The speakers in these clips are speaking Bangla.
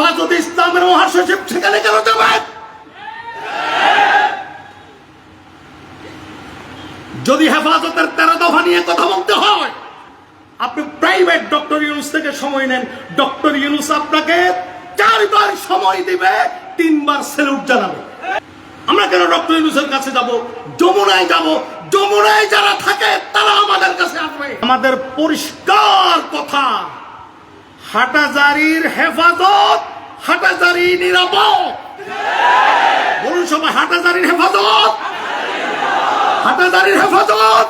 হেফাজত ইসলামের মহাসচিব সেখানে কেন যাবেন যদি হেফাজতের তেরো দফা নিয়ে কথা বলতে হয়, আপনি প্রাইভেট ডক্টর ইউনুস থেকে সময় নেন। ডক্টর ইউনুস আপনাকে চারবার সময় দিবে, তিনবার সেলুট জানাবে। আমরা কেন ডক্টর ইউনুসের কাছে যাব? যমুনায় যাব। যমুনায় যারা থাকে, তারা আমাদের কাছে আসবে। আমাদের পরিষ্কার কথা। হাটাজারির হেফাজত, হাটাজারি নিরাপদ। বলুন সবাই, হাটাজারির হেফাজত হাটাজারির হেফাজত।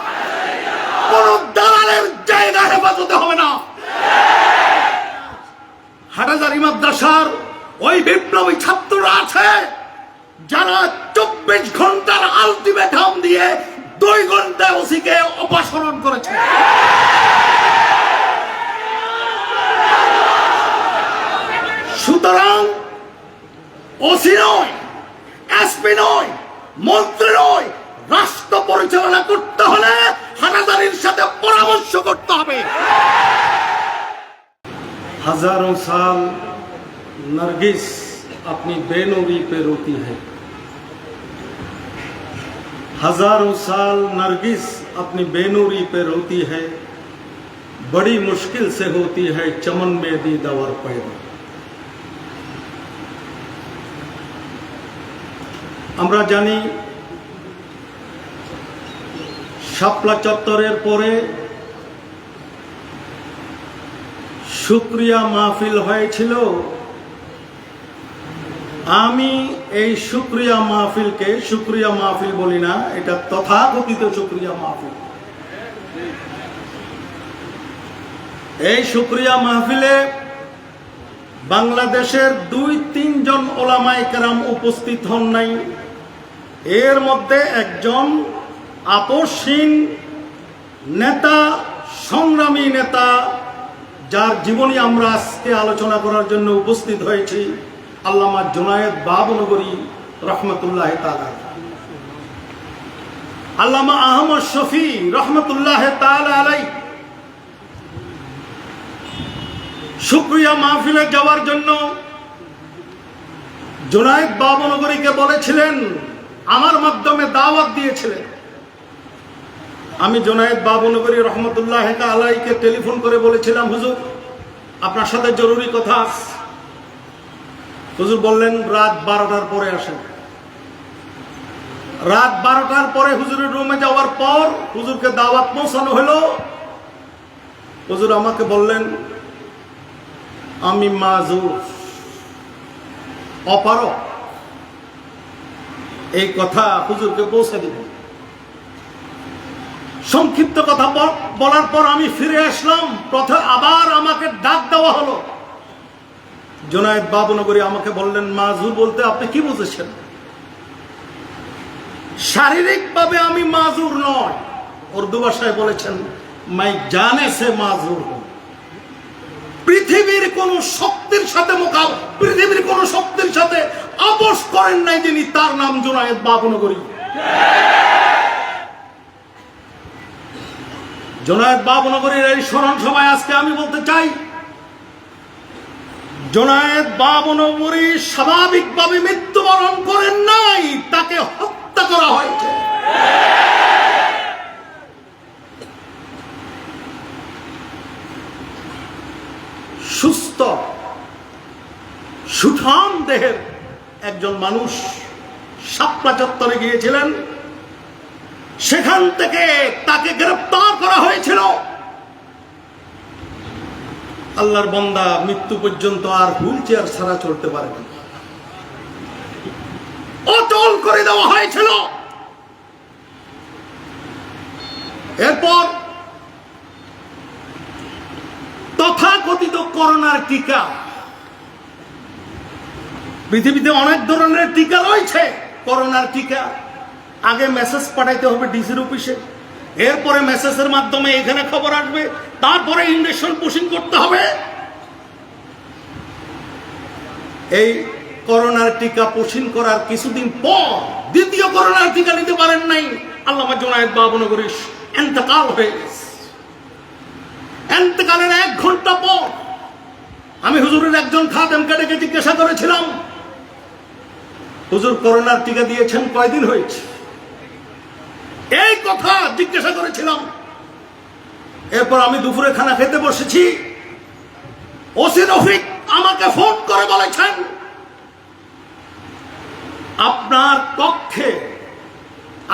কোন দালালের জায়গা হেফাজতে হবে না। হাটাজারি মাদ্রাসার ওই বিপ্লবী ছাত্ররা আছে, যারা চব্বিশ ঘণ্টার আলটিমেটাম দিয়ে দুই ঘণ্টা ওসিকে অপসারণ করেছে সুতরাং ওসি নয় এসপি নয় মন্ত্রী নয় রাষ্ট্র পরিচালনা করতে হলে হানাদারির সাথে পরামর্শ করতে হবে हजारों साल नरगिस अपनी बेनूरी पे रोती है हजारों साल नरगिस अपनी बेनूरी पे रोती है बड़ी मुश्किल से होती है चमन में दी दवर पैदा আমরা জানি শাপলা চত্বরের পরে শুক্রিয়া মাহফিল হয়েছিল। আমি এই শুক্রিয়া মাহফিলকে শুক্রিয়া মাহফিল বলি না, এটা তথাকথিত শুক্রিয়া মাহফিল। এই শুক্রিয়া মাহফিলে বাংলাদেশের দুই তিনজন ওলামাই কেরাম উপস্থিত হন নাই। এর মধ্যে একজন আপসহীন নেতা, সংগ্রামী নেতা, যার জীবনী আমরা আজকে আলোচনা করার জন্য উপস্থিত হয়েছি, আল্লামা জুনায়েদ বাবনগরী রহমতুল্লাহ তালা আল্লামা আহমদ শফি রহমতুল্লাহ তালা আলাই শুক্রিয়া মাহফিলে যাওয়ার জন্য জুনায়েদ বাবনগরীকে বলেছিলেন আমার মাধ্যমে দাওয়াত দিয়েছিলেন। আমি জোনায়েদ বাবুনগরী রহমতুল্লাহ আলাইকে টেলিফোন করে বলেছিলাম, হুজুর, আপনার সাথে জরুরি কথা। হুজুর বললেন, রাত বারোটার পরে আসেন। রাত বারোটার পরে হুজুরের রুমে যাওয়ার পর হুজুরকে দাওয়াত পৌঁছানো হলো। হুজুর আমাকে বললেন, আমি মাজুর অপারক এই কথা হুজুরকে পৌঁছে দিব। সংক্ষিপ্ত কথা বলার পর আমি ফিরে আসলাম, প্রথম আবার আমাকে ডাক দেওয়া হলো। জোনায়েদ বাবুনগরী আমাকে বললেন মাজুর বলতে আপনি কি বুঝেছেন? শারীরিকভাবে আমি মাজুর নয়। উর্দু ভাষায় বলেছেন, মাই জানে সে মাজুর পৃথিবীর কোন শক্তির সাথে মোকাব পৃথিবীর কোন শক্তির সাথে আপোষ করেন নাই যিনি, তার নাম জোনায়েদ বাবুনগরী জোনায়েদ বাবনগরীর এই স্মরণ সভায় আজকে আমি বলতে চাই, জোনায়েদ বাবনগরী স্বাভাবিকভাবে মৃত্যুবরণ করেন নাই, তাকে হত্যা করা হয়েছে। সুস্থ, সুঠাম দেহের একজন মানুষ সাপলা চত্বরে গিয়েছিলেন। সেখান থেকে তাকে গ্রেপ্তার করা হয়েছিল। আল্লাহর বন্দা মৃত্যু পর্যন্ত আর হুইল চেয়ার ছাড়া চলতে পারে না। অচল করে দেওয়া হয়েছিল। এরপর তথাকথিত করোনার টিকা পৃথিবীতে অনেক ধরনের টিকা রয়েছে, করোনার টিকা। আগে মেসেজ পাঠাইতে হবে ডিসির অফিসে এরপরে মেসেজের মাধ্যমে এখানে খবর আসবে, তারপরে ইন্ডেকশন পুশিং করতে হবে। এই করোনার টিকা পুশিং করার কিছুদিন পর দ্বিতীয় করোনার টিকা নিতে পারেন নাই। আল্লাহ জোনায়েদ বাবনগরী এন্তকাল হয়ে গেছে। এন্তকালের এক ঘণ্টা পর আমি হুজুরের একজন খাদেমকে ডেকে জিজ্ঞাসা করেছিলাম হুজুর করোনার টিকা দিয়েছেন, কয়দিন হয়েছে? এই কথা জিজ্ঞাসা করেছিলাম। এরপর আমি দুপুরে খানা খেতে বসেছি। ওসি রফিক আমাকে ফোন করে বলেছেন, আপনার কক্ষে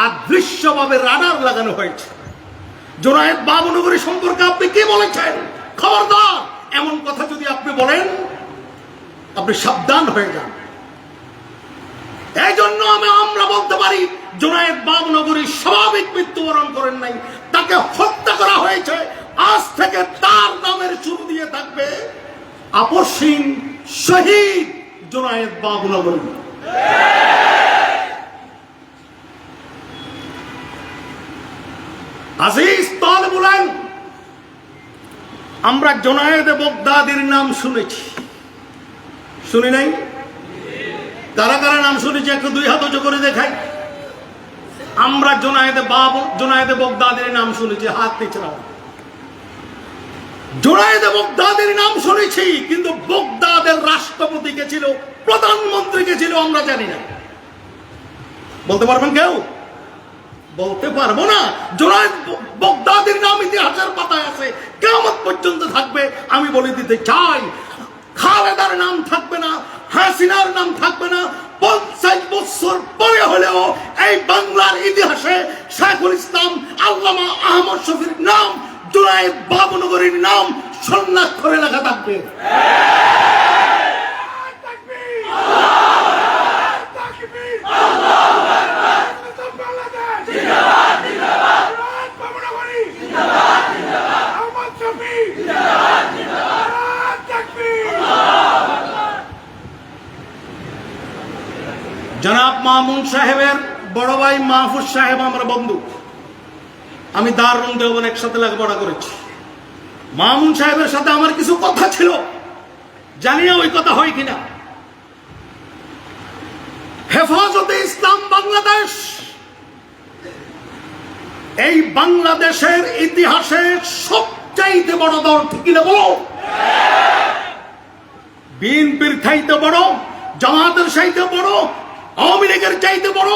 আদৃশ্যভাবে রাডার লাগানো হয়েছে। জোনায়েদ বাবুনগরী সম্পর্কে আপনি কি বলেছেন? খবরদার, এমন কথা যদি আপনি বলেন, আপনি সাবধান হয়ে যান। এই জন্য আমি আমরা বলতে পারি, জোনায়েদ বাবনগরী স্বাভাবিক মৃত্যুবরণ করেন নাই। তাকে হত্যা করা হয়েছে। আজ থেকে তার নামের শুরু দিয়ে থাকবে আপসীন শহীদ জোনায়েদ বাবনগরী আজিজ বলেন, আমরা জোনায়েদ বগদাদির নাম শুনেছি। শুনি নাই? কারা কারা নাম শুনেছি, একটু দুই হাত উঁচু করে দেখাই। আমরা জোনায়েদে বাব, জোনায়েদে বগদাদের নাম শুনেছি, হাত নিচড়াও জোনায়েদে বগদাদের নাম শুনেছি, কিন্তু বগদাদের রাষ্ট্রপতি কে ছিল প্রধানমন্ত্রী কে ছিল, আমরা জানি না। বলতে পারবেন কেউ? বলতে পারব না। জোনায়েদ বগদাদের নাম ইতিহাসের পাতায় আছে কেমন পর্যন্ত থাকবে, আমি বলে দিতে চাই। খালেদার নাম থাকবে না হাসিনার নাম থাকবে না। পঞ্চাশ বছর পরে হলেও এই বাংলার ইতিহাসে শেখুল ইসলাম, আল্লামা আহমদ শফির নাম জুলাই বাবনগরীর নাম সন্ন্যাস করে লেখা থাকবে। জনাব মামুন সাহেবের বড় ভাই মাহফুজ সাহেব আমার বন্ধু। আমি দারুণ দেওবন একসাথে লেখাপড়া করেছি। মামুন সাহেবের সাথে আমার কিছু কথা ছিল। জানি না ওই কথা হয় কিনা। হেফাজতে ইসলাম বাংলাদেশ। এই বাংলাদেশের ইতিহাসে সবচাইতে বড় দল ঠিক বলো? বিএনপির চাইতে বড় জামাতের চাইতে বড় আওয়ামী লীগের চাইতে বড়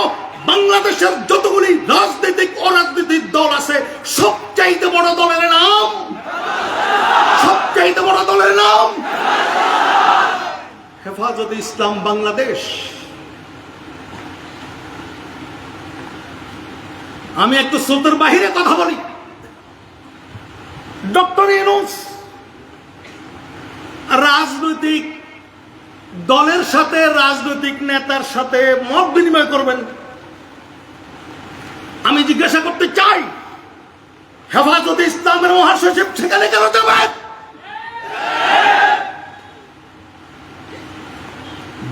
বাংলাদেশের যতগুলি রাজনৈতিক অরাজনৈতিক দল আছে সব চাইতে বড় দলের নাম? সব চাইতে বড় দলের নাম? হেফাজত ইসলাম বাংলাদেশ। আমি একটু স্রোতের বাহিরে কথা বলি। ডক্টর ইউনুস, রাজনৈতিক দলের সাথে, রাজনৈতিক নেতার সাথে মত বিনিময় করবেন। আমি জিজ্ঞাসা করতে চাই, হেফাজতে ইসলামের মহাসচিব সেখানে কেন যাবেন?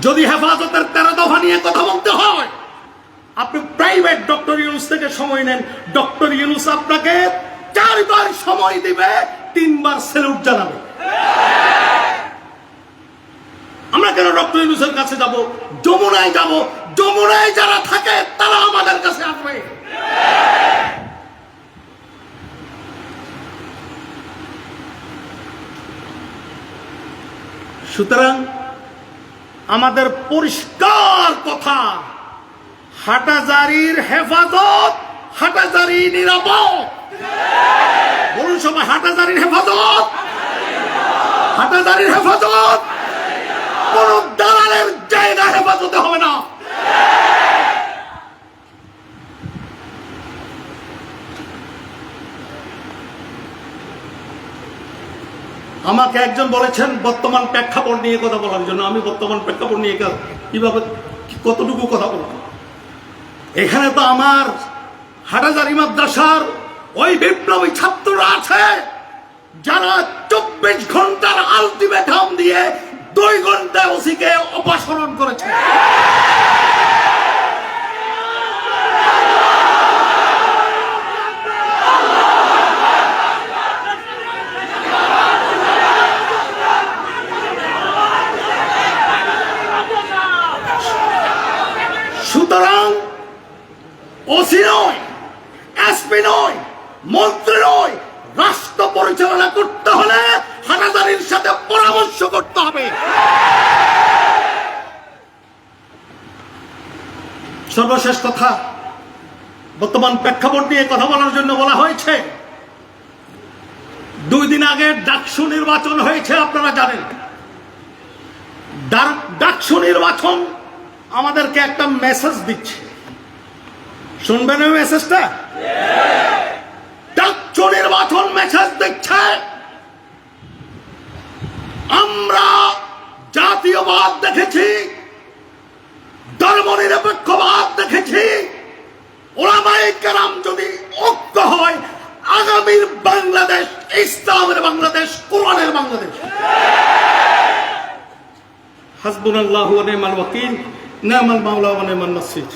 যদি হেফাজতের তেরো দফা নিয়ে কথা বলতে হয়, আপনি প্রাইভেট ডক্টর ইউনুস থেকে সময় নেন। ডক্টর ইউনুস আপনাকে চারবার সময় দিবে, তিনবার সেলুট জানাবে। কেন? ডক্টর ইউনুসের কাছে যাব, যমুনায় যাব, যমুনায় যারা থাকে, তারা আমাদের কাছে আসবে। সুতরাং আমাদের পরিষ্কার কথা, হাটাজারির হেফাজত, হাটাজারি নিরাপদ। বলুন সবাই, হাটাজারির হেফাজত হাটাজারির হেফাজত। কোন দালালের জায়গা হেফাজতে হবে না। আমাকে একজন বলেছেন, বর্তমান প্রেক্ষাপট নিয়ে কথা বলার জন্য। আমি বর্তমান প্রেক্ষাপট নিয়ে কীভাবে কতটুকু কথা বলব? এখানে তো আমার হাটাজারি মাদ্রাসার ওই বিপ্লবী ছাত্ররা আছে, যারা চব্বিশ ঘণ্টার আলটিমেটাম দিয়ে দুই ঘণ্টা ওসিকে অপসারণ করেছে। সুতরাং ওসি নয় এসপি নয় মন্ত্রী নয় রাষ্ট্র পরিচালনা করতে হলে হানাদারির সাথে পরামর্শ করতে হবে। সর্বশেষ কথা, বর্তমান প্রেক্ষাপট নিয়ে কথা বলার জন্য বলা হয়েছে, দুই দিন আগে ডাকসু নির্বাচন হয়েছে, আপনারা জানেন। ডাক- ডাকসু নির্বাচন আমাদেরকে একটা মেসেজ দিচ্ছে। শুনবেন ওই মেসেজটা ডাকসু নির্বাচন মেসেজ দিচ্ছে। আমরা জাতীয়বাদ দেখেছি, ধর্মনিরপেক্ষবাদ দেখেছি। ওলামাই কেরাম যদি ঐক্য হয়, আগামীর বাংলাদেশ, ইসলামের বাংলাদেশ, কোরআনের বাংলাদেশ। হাসবুনাল্লাহু ওয়া নি'মাল ওয়াকিল নি'মাল মাওলা নি'মান নাসির